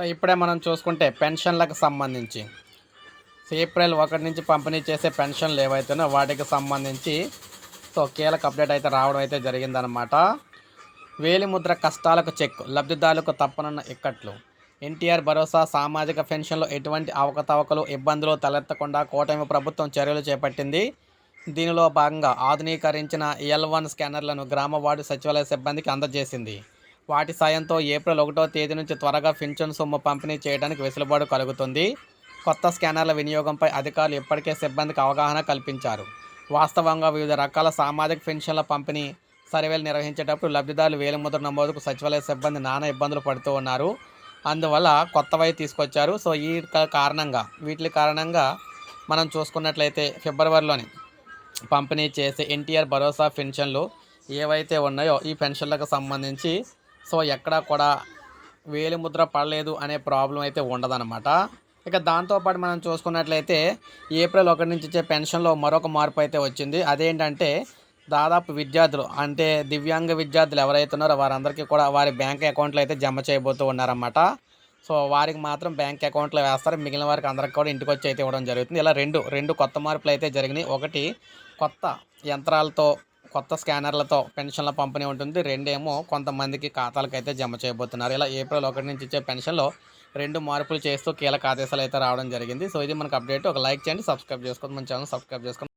So ఇప్పుడే మనం చూసుకుంటే పెన్షన్లకు సంబంధించి. సో ఏప్రిల్ ఒకటి నుంచి పంపిణీ చేసే పెన్షన్లు ఏవైతేనో వాటికి సంబంధించి సో కీలక అప్డేట్ అయితే రావడం అయితే జరిగిందనమాట వేలిముద్ర కష్టాలకు చెక్ లబ్ధిదారులకు తప్పనున్న ఇక్కట్లు. ఎన్టీఆర్ భరోసా సామాజిక పెన్షన్లో ఎటువంటి అవకతవకలు ఇబ్బందులు తలెత్తకుండా కూటమి ప్రభుత్వం చర్యలు చేపట్టింది. దీనిలో భాగంగా ఆధునీకరించిన ఎల్ వన్ స్కానర్లను గ్రామ వార్డు సచివాలయ సిబ్బందికి అందజేసింది. వాటి సాయంతో ఏప్రిల్ ఒకటో తేదీ నుంచి త్వరగా పింఛన్ సొమ్ము పంపిణీ చేయడానికి వెసులుబాటు కలుగుతుంది. కొత్త స్కానర్ల వినియోగంపై అధికారులు ఇప్పటికే సిబ్బందికి అవగాహన కల్పించారు. వాస్తవంగా వివిధ రకాల సామాజిక పెన్షన్ల పంపిణీ సర్వేలు నిర్వహించేటప్పుడు లబ్ధిదారులు వేలిముద్ర నమోదుకు సచివాలయ సిబ్బంది నానా ఇబ్బందులు పడుతూ ఉన్నారు. అందువల్ల కొత్తవై తీసుకొచ్చారు. సో ఈ కారణంగా వీటి కారణంగా మనం చూసుకున్నట్లయితే ఫిబ్రవరిలోని పంపిణీ చేసే ఎన్టీఆర్ భరోసా పెన్షన్లు ఏవైతే ఉన్నాయో ఈ పెన్షన్లకు సంబంధించి సో ఎక్కడా కూడా వేలిముద్ర పడలేదు అనే ప్రాబ్లం అయితే ఉండదన్నమాట. ఇక దాంతోపాటు మనం చూసుకున్నట్లయితే ఏప్రిల్ ఒకటి నుంచి ఇచ్చే పెన్షన్లో మరొక మార్పు అయితే వచ్చింది. అదేంటంటే దాదాపు విద్యార్థులు అంటే దివ్యాంగ విద్యార్థులు ఎవరైతే ఉన్నారో వారందరికీ కూడా వారి బ్యాంక్ అకౌంట్లో అయితే జమ చేయబోతూ ఉన్నారన్నమాట. సో వారికి మాత్రం బ్యాంక్ అకౌంట్లో వేస్తారు. మిగిలిన వారికి అందరికి కూడా ఇంటికి వచ్చి అయితే ఇవ్వడం జరుగుతుంది. ఇలా రెండు రెండు కొత్త మార్పులు అయితే జరిగినాయి. ఒకటి కొత్త యంత్రాలతో కొత్త స్కానర్లతో పెన్షన్ల పంపిణీ ఉంటుంది. రెండేమో కొంతమందికి ఖాతాలకు అయితే జమ చేయబోతున్నారు. ఇలా ఏప్రిల్ ఒకటి నుంచి ఇచ్చే పెన్షన్లో రెండు మార్పులు చేస్తూ కీలక ఆదేశాలు అయితే రావడం జరిగింది. సో ఇది మనకు అప్డేట్. ఒక లైక్ చేయండి సబ్స్క్రైబ్ చేసుకోండి. మన ఛానల్ సబ్స్క్రైబ్ చేసుకోండి.